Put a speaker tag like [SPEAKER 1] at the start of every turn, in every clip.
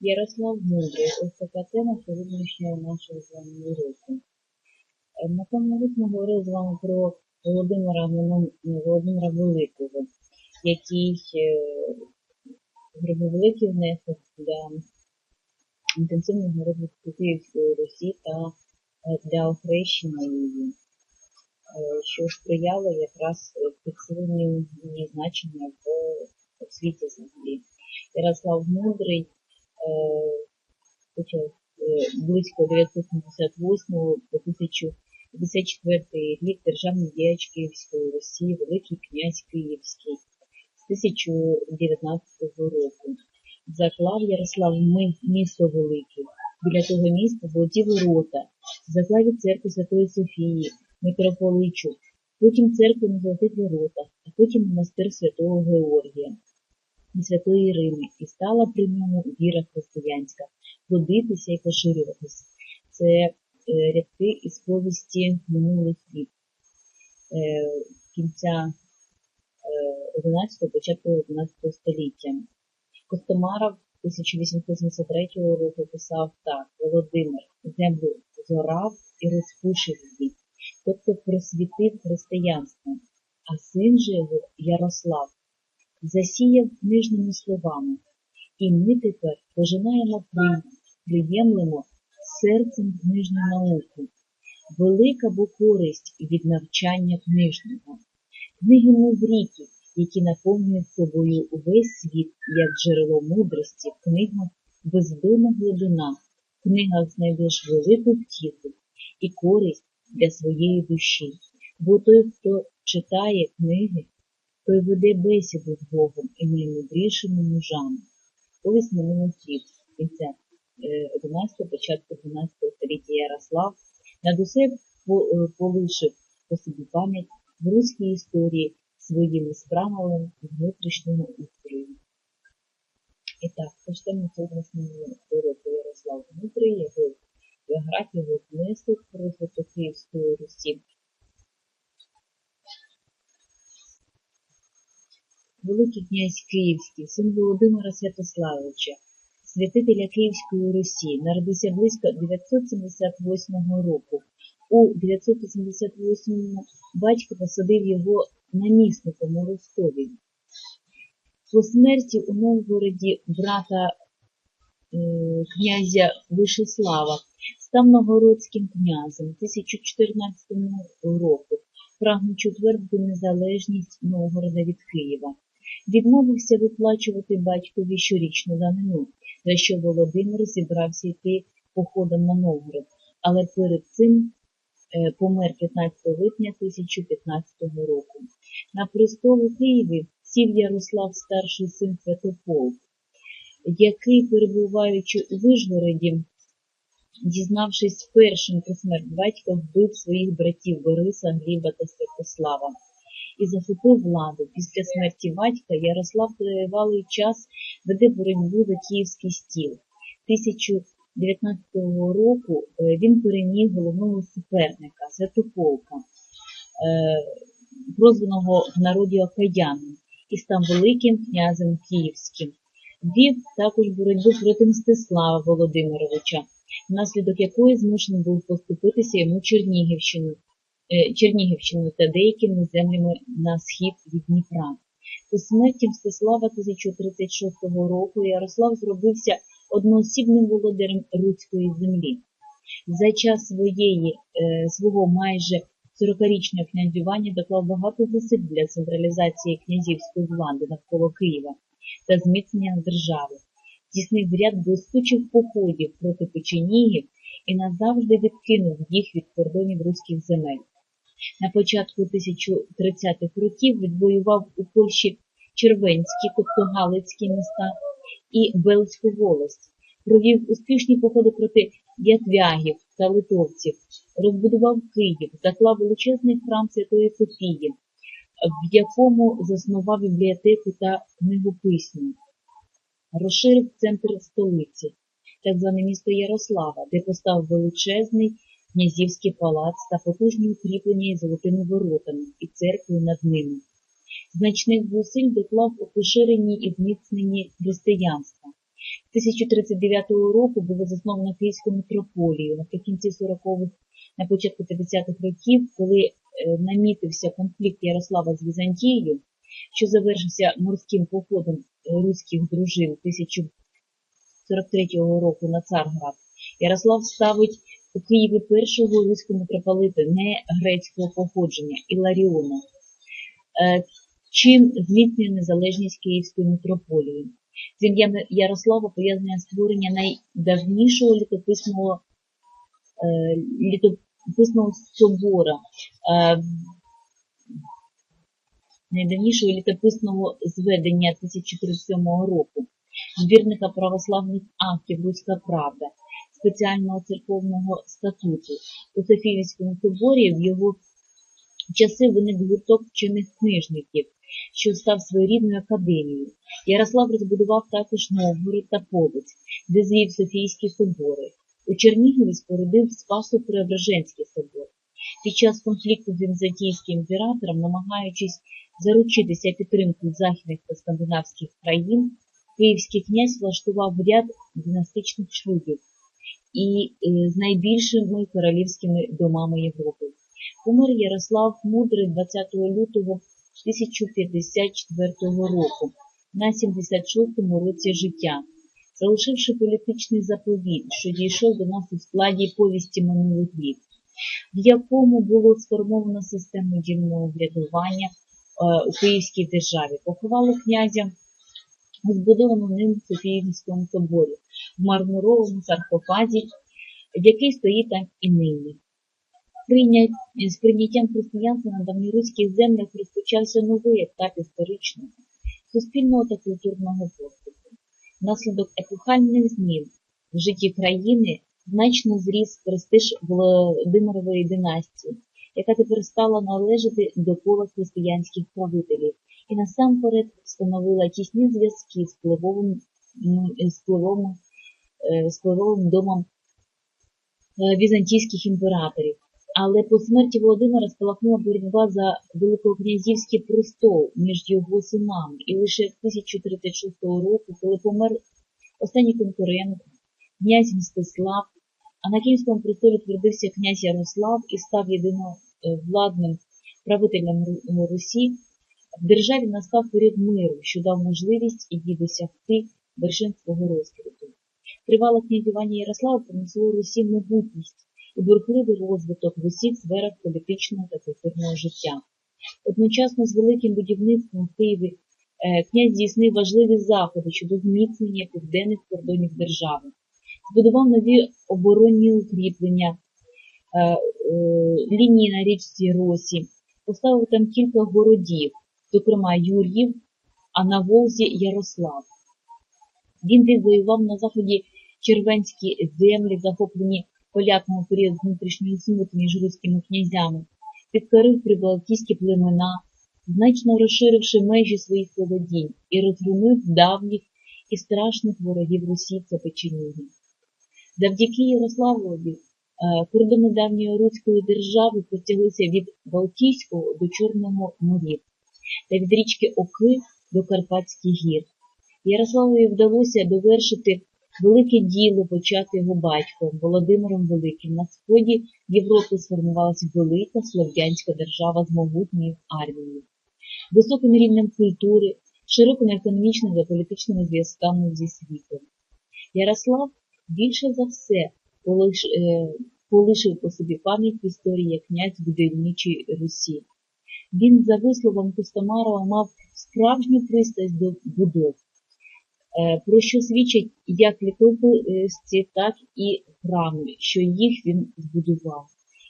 [SPEAKER 1] Ярослав Мудрий. Ось така тема сьогоднішнього нашого з вами уроку. Е, На тому уроці ми говорили з вами про Володимира, Володимира Великого, який е, зробив великий внесок для інтенсивного розвитку Київської Русі та е, для охрещення її, що сприяло якраз підсиленню її значення в, в світі взагалі. Ярослав Мудрий почав е, близько 978 по 1054 рік державний діяч Київської Русі, Великий князь Київський з 1019 року. Заклав Ярослав місто Велике. Біля того міста золоті ворота, заклав церкву Святої Софії, митрополичу, потім церкву на золотих воротах, а потім монастир Святого Георгія і Святої Ірини, і стала при ньому віра християнська, плодитися і поширюватися. Це е, рядки із повісті минулих літ е, кінця е, 11 початку 11 століття. Костомаров 1873 року писав так: Володимир землю зорав і розпушив її, тобто просвітив християнство, а син же його Ярослав засіяв книжними словами, і ми тепер пожинаємо при- приємлемо серцем книжну науку. Велика бо користь від навчання книжного. Книги мудріки, які наповнюють собою увесь світ як джерело мудрості, в книгах бездонна глибина, в книгах знайдеш велику втіху і користь для своєї душі. Бо той, хто читає книги, той веде бесіду з Богом і наймудрішими мужами. Повість минулих літ, кінця е, 11 початку 12 століття Ярослав над усе е, полишив по собі пам'ять в руській історії своїми справами внутрішнього устрою. І так, почнемо сьогоднішнього уроку Ярослав Дмитрий, його біографію, його внесок в Київської Русі. Великий князь Київський, син Володимира Святославовича, святителя Київської Русі, народився близько 978 року. У 978 батько посадив його намісником у Ростові. По смерті у Новгороді брата е, князя Вишеслава став новгородським князем 1014 року, прагнучи утвердити незалежність Новгорода від Києва. Відмовився виплачувати батькові щорічну данину, за що Володимир зібрався йти походом на Новгород, але перед цим е, помер 15 липня 1015 року. На престол у Києві сів Ярослав старший син Святополк, який, перебуваючи у Вижгороді, дізнавшись першим про смерть батька, вбив своїх братів Бориса, Гліба та Святослава і захопив владу. Після смерті батька Ярослав тривалий час веде боротьбу за київський стіл. 1019 року е, він переміг головного суперника Святополка, е, прозваного в народі Окаяном, і став великим князем київським. Вів також боротьбу проти Мстислава Володимировича, внаслідок якої змушений був поступитися йому Чернігівщину, е, Чернігівщиною та деякими землями на схід від Дніпра. По смерті Мстислава 1036 року Ярослав зробився одноосібним володарем Руцької землі. За час своєї, е, свого майже 40-річного князювання доклав багато зусиль для централізації князівської влади навколо Києва та зміцнення держави. Здійснив ряд блискучих походів проти печенігів і назавжди відкинув їх від кордонів руських земель. На початку 1030-х років відвоював у Польщі Червенські, тобто Галицькі міста і Бельську волость, провів успішні походи проти ятвягів та литовців, розбудував Київ, заклав величезний храм Святої Софії, в якому заснував бібліотеку та книгописьму, розширив центр столиці, так зване місто Ярослава, де поставив величезний князівський палац та потужні укріплення золотими воротами і церквою над ними. Значних зусиль доклав у поширенні і зміцненні християнства, 1039 року було засновано Київську митрополію. Наприкінці 40-х, на початку 50-х років, коли е, намітився конфлікт Ярослава з Візантією, що завершився морським походом руських дружин 1043 року на Царград, Ярослав ставить у Києві першого митрополита не грецького походження Іларіона, е, чим зміцнює незалежність Київської митрополії. З ім'ям Ярослава пов'язане створення найдавнішого літописного, е, літописного собора, е, найдавнішого літописного зведення 1037 року, збірника православних актів Руська Правда, спеціального церковного статуту. У Софіївському соборі в його часи виник гурток вчених книжників, що став своєрідною академією. Ярослав розбудував також Новгород та Полиць, де звів Софійські собори. У Чернігові спорудив Спасо Преображенський собор. Під час конфлікту з візантійським імператором, намагаючись заручитися підтримкою західних та скандинавських країн, київський князь влаштував ряд династичних шлюбів і е, з найбільшими королівськими домами Європи. Помер Ярослав Мудрий 20 лютого 1054 року на 76-му році життя, залишивши політичний заповіт, що дійшов до нас у складі повісті минулих літ, в якому було сформовано систему дільного врядування е, у Київській державі. Поховали князя у ним в Софіївському соборі в мармуровому саркофазі, який стоїть там і нині. З прийняттям християнства на давньоруських землях розпочався новий етап історичного, суспільного та культурного поступу. Внаслідок епохальних змін в житті країни значно зріс престиж Володимирової династії, яка тепер стала належати до кола християнських правителів і насамперед встановила тісні зв'язки з впливовим, з впливовим, впливовим домом візантійських імператорів. Але по смерті Володимира спалахнула боротьба за Великокнязівський престол між його синами, і лише 1036 року, коли помер останній конкурент, князь Мстислав, а на Київському престолі твердився князь Ярослав і став єдиновладним правителем Русі, в державі настав період миру, що дав можливість їй досягти вершин свого розквіту. Тривале князювання Ярослава принесло Русі могутність і бурхливий розвиток в усіх сферах політичного та культурного життя. Одночасно з великим будівництвом в Києві е, князь здійснив важливі заходи щодо зміцнення південних кордонів держави, збудував нові оборонні укріплення е, е, лінії на річці Росі, поставив там кілька городів, зокрема Юр'їв, а на Волзі Ярослав. Він відвоював на заході червенські землі, захоплені поляками у період внутрішньої смути між руськими князями, підкорив прибалтійські племена, значно розширивши межі своїх володінь і розгромив давніх і страшних ворогів Русі це печеніги. Завдяки Ярославові е, кордони давньої руської держави простяглися від Балтійського до Чорного морів та від річки Оки до Карпатських гір. Ярославові вдалося довершити велике діло почати його батьком Володимиром Великим. На сході Європи сформувалася велика слов'янська держава з могутньою армією, високим рівнем культури, широкими економічними та політичними зв'язками зі світом. Ярослав більше за все е, полишив по собі пам'ять в історії як князь будівничої Русі. Він, за висловом Костомарова, мав справжню пристрасть до будов, про що свідчать як літописці, так і храми, що їх він збудував.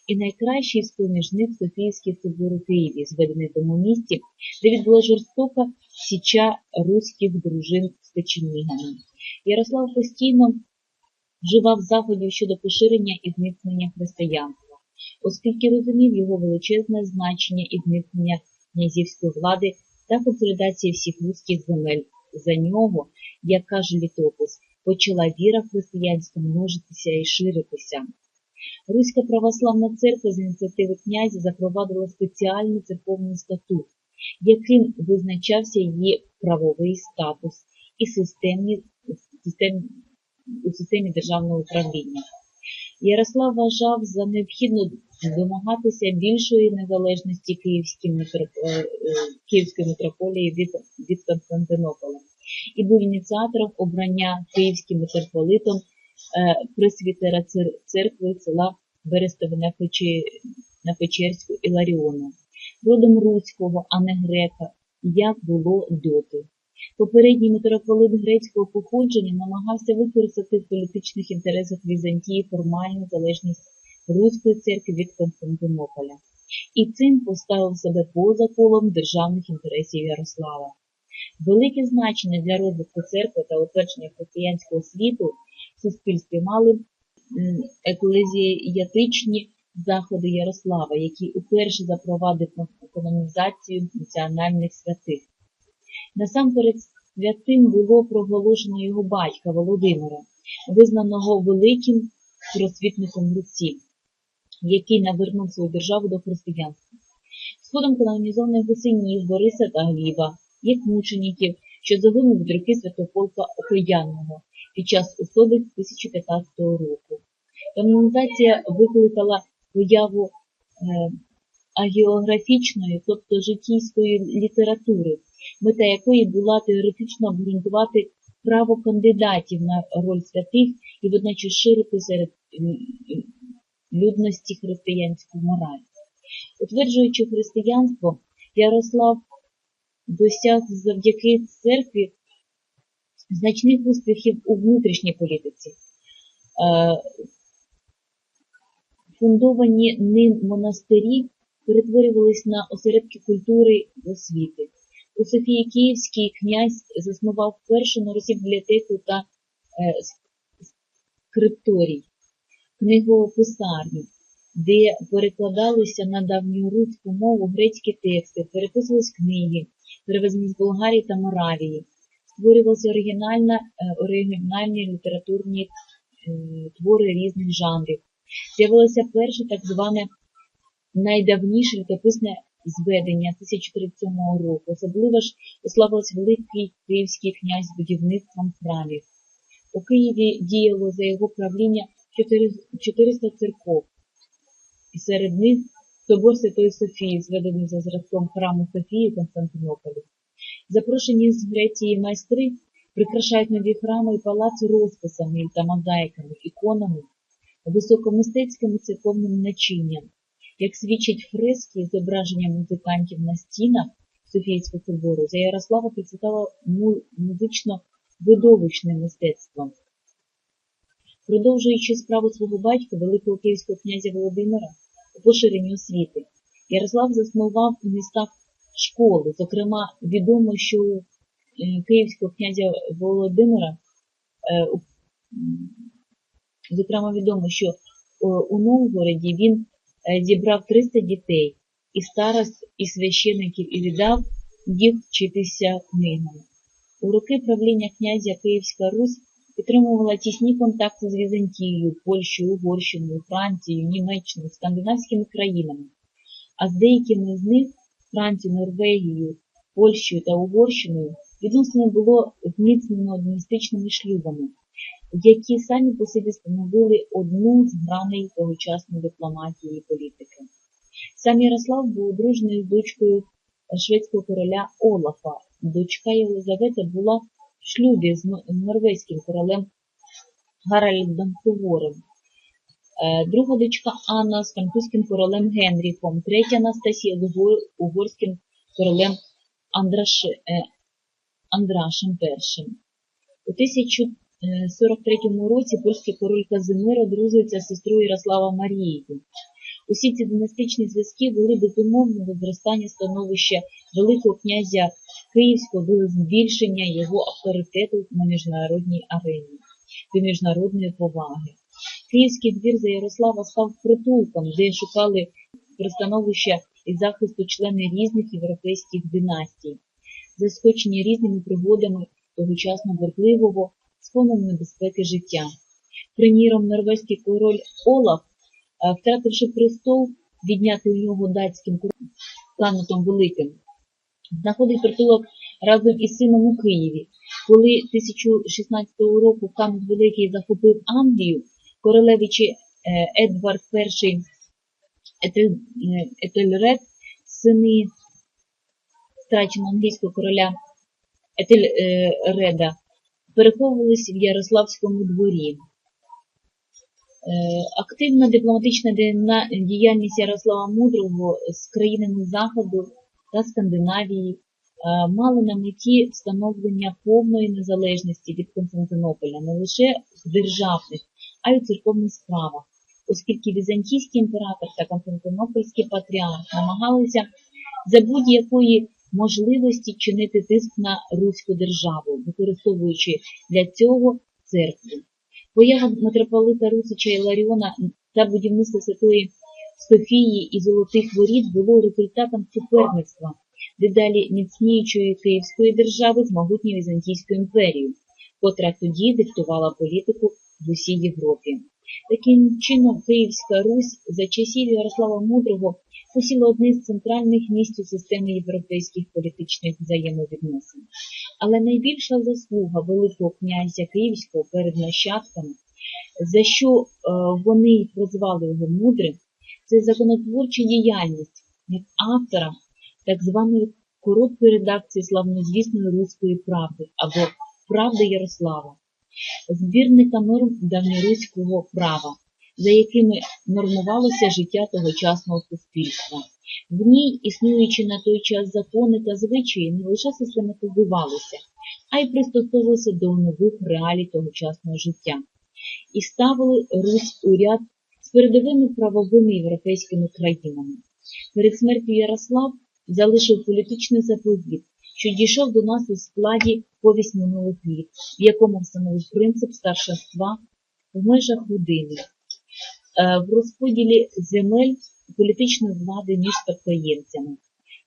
[SPEAKER 1] І найкращий з поміж них Софійський собор у Києві, зведений в тому місті, де відбула жорстока січа руських дружин з печенігами. Ярослав постійно вживав заходів щодо поширення і зміцнення християнства, оскільки розумів його величезне значення і зміцнення князівської влади та консолідації всіх руських земель. За нього, як каже літопис, почала віра християнська множитися і ширитися. Руська православна церква з ініціативи князя запровадила спеціальний церковний статут, яким визначався її правовий статус і системні системі, у системі державного управління. Ярослав вважав за необхідно домагатися більшої незалежності Київської, е, е, Київської митрополії від, від Константинополя і був ініціатором обрання київським митрополитом е, пресвітера цер- церкви села Берестове на, Пече, на Печерську Іларіону, родом руського, а не грека, як було доти. Попередній митрополит грецького походження намагався використати в політичних інтересах Візантії формальну залежність Руської церкви від Константинополя і цим поставив себе поза колом державних інтересів Ярослава. Велике значення для розвитку церкви та утвердження християнського світу в суспільстві мали еклезіятичні заходи Ярослава, який уперше запровадив канонізацію національних святих. Насамперед святим було проголошено його батька Володимира, визнаного великим просвітником Руці, який навернув свою державу до християнства. Згодом канонізованих гусинів Бориса та Гліба, як мучеників, що загинув від руки святополка Окоянного під час особи 2015 року. Канонізація викликала появу е, агіографічної, тобто життійської літератури, мета якої була теоретично обґрунтувати право кандидатів на роль святих і водночас ширити серед людності християнську мораль. Утверджуючи християнство, Ярослав досяг завдяки церкві значних успіхів у внутрішній політиці. Е, Фундовані ним монастирі перетворювались на осередки культури і освіти. У Софії Київський князь заснував першу на Русі бібліотеку та е, скрипторій, книгописарню, де перекладалися на давньоруську мову грецькі тексти, переписувались книги, перевезені з Болгарії та Моравії, створювалися е, оригінальні літературні е, твори різних жанрів. З'явилося перше так зване найдавніше літописне зведення 1037 року. Особливо ж уславився великий київський князь будівництвом храмів. У Києві діяло за його правління 400 церков, і серед них собор Святої Софії, зведений за зразком храму Софії Константинополі. Запрошені з Греції майстри прикрашають нові храми і палаци розписами та мозаїками, іконами, високомистецьким і церковним начинням. Як свідчать фрески з зображенням музикантів на стінах Софійського собору, за Ярослава процвітало музично-видовищне мистецтво. Продовжуючи справу свого батька, великого київського князя Володимира, у поширенні освіти, Ярослав заснував у містах школи. Зокрема, відомо, що у е, київського князя Володимира, е, зокрема, відомо, що у Новгороді він е, зібрав 300 дітей і старост, і священиків, і віддав їх вчитися книгам. У роки правління князя Київська Русь підтримувала тісні контакти з Візантією, Польщею, Угорщиною, Францією, Німеччиною, скандинавськими країнами, а з деякими з них Францією, Норвегією, Польщею та Угорщиною відносини було зміцнено династичними шлюбами, які самі по собі становили одну з граней тогочасної дипломатії і політики. Сам Ярослав був одружений з дочкою шведського короля Олафа. Дочка Єлизавета була в шлюбі з норвезьким королем Гаральдом Суворим. Е, Друга дочка Анна з французьким королем Генріхом, третя Анастасія з угорським королем Андраш... е, Андрашем І. У 1043 році польський король Казимир одружується з сестрою Ярослава Марією. Усі ці династичні зв'язки вели безумовно до зростання становища Великого князя Київського до збільшення його авторитету на міжнародній арені, до міжнародної поваги. Київський двір за Ярослава став притулком, де шукали пристановища і захисту члени різних європейських династій, заскочені різними пригодами тогочасно бурхливого, сповненого небезпеки життя. Приміром, норвезький король Олаф, е, втративши престол, віднятий у нього датським Канутом Великим, знаходить притулок разом із сином у Києві. Коли 1016 року Кам'ян Великий захопив Англію, королевичі е, Едвард І е, Етельред, сини втраченого англійського короля Етельреда, переховувалися в Ярославському дворі. Е, Активна дипломатична діяльність Ярослава Мудрого з країнами Заходу та Скандинавії е, мали на меті встановлення повної незалежності від Константинополя не лише в державних, а й у церковних справах, оскільки візантійський імператор та Константинопольський патріарх намагалися за будь-якої можливості чинити тиск на Руську державу, використовуючи для цього церкву. Поява митрополита Русича Іларіона та будівництво Святої Софії і Золотих Воріт було результатом суперництва дедалі міцніючої Київської держави з могутньою Візантійською імперією, котра тоді диктувала політику в усій Європі. Таким чином, Київська Русь за часів Ярослава Мудрого посіла одне з центральних місць у системі європейських політичних взаємовідносин. Але найбільша заслуга Великого князя Київського перед нащадками, за що е, вони прозвали його мудрим, це законотворча діяльність як автора так званої короткої редакції славнозвісної руської правди або Правди Ярослава, збірника норм давньоруського права, за якими нормувалося життя тогочасного суспільства. В ній, існуючи на той час закони та звичаї, не лише систематизувалися, а й пристосовувалися до нових реалій тогочасного життя і ставили Русь у ряд з передовими правовими європейськими країнами. Перед смертю Ярослав залишив політичний заповіт, що дійшов до нас у складі повість минулих літ, в якому встановив принцип старшинства в межах людини, в розподілі земель політичної влади між спадкоємцями,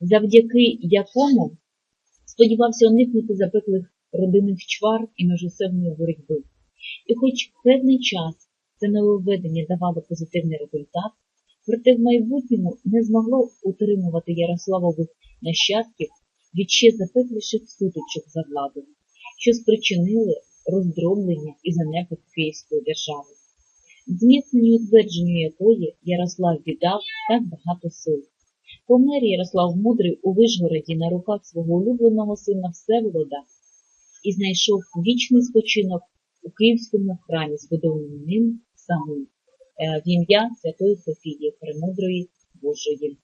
[SPEAKER 1] завдяки якому сподівався уникнути запеклих родинних чвар і межосебної боротьби. І хоч певний час це нововведення давало позитивний результат, проте в майбутньому не змогло утримувати Ярославових нащадків від ще запекліших сутичок за владу, що спричинили роздроблення і занепад Київської держави, зміцненню і утвердженню якої Ярослав віддав так багато сил. Помер Ярослав Мудрий у Вишгороді на руках свого улюбленого сина Всеволода і знайшов вічний спочинок у Київському храмі, збудованому ним самим, е, в ім'я Святої Софії, Премудрої Божої.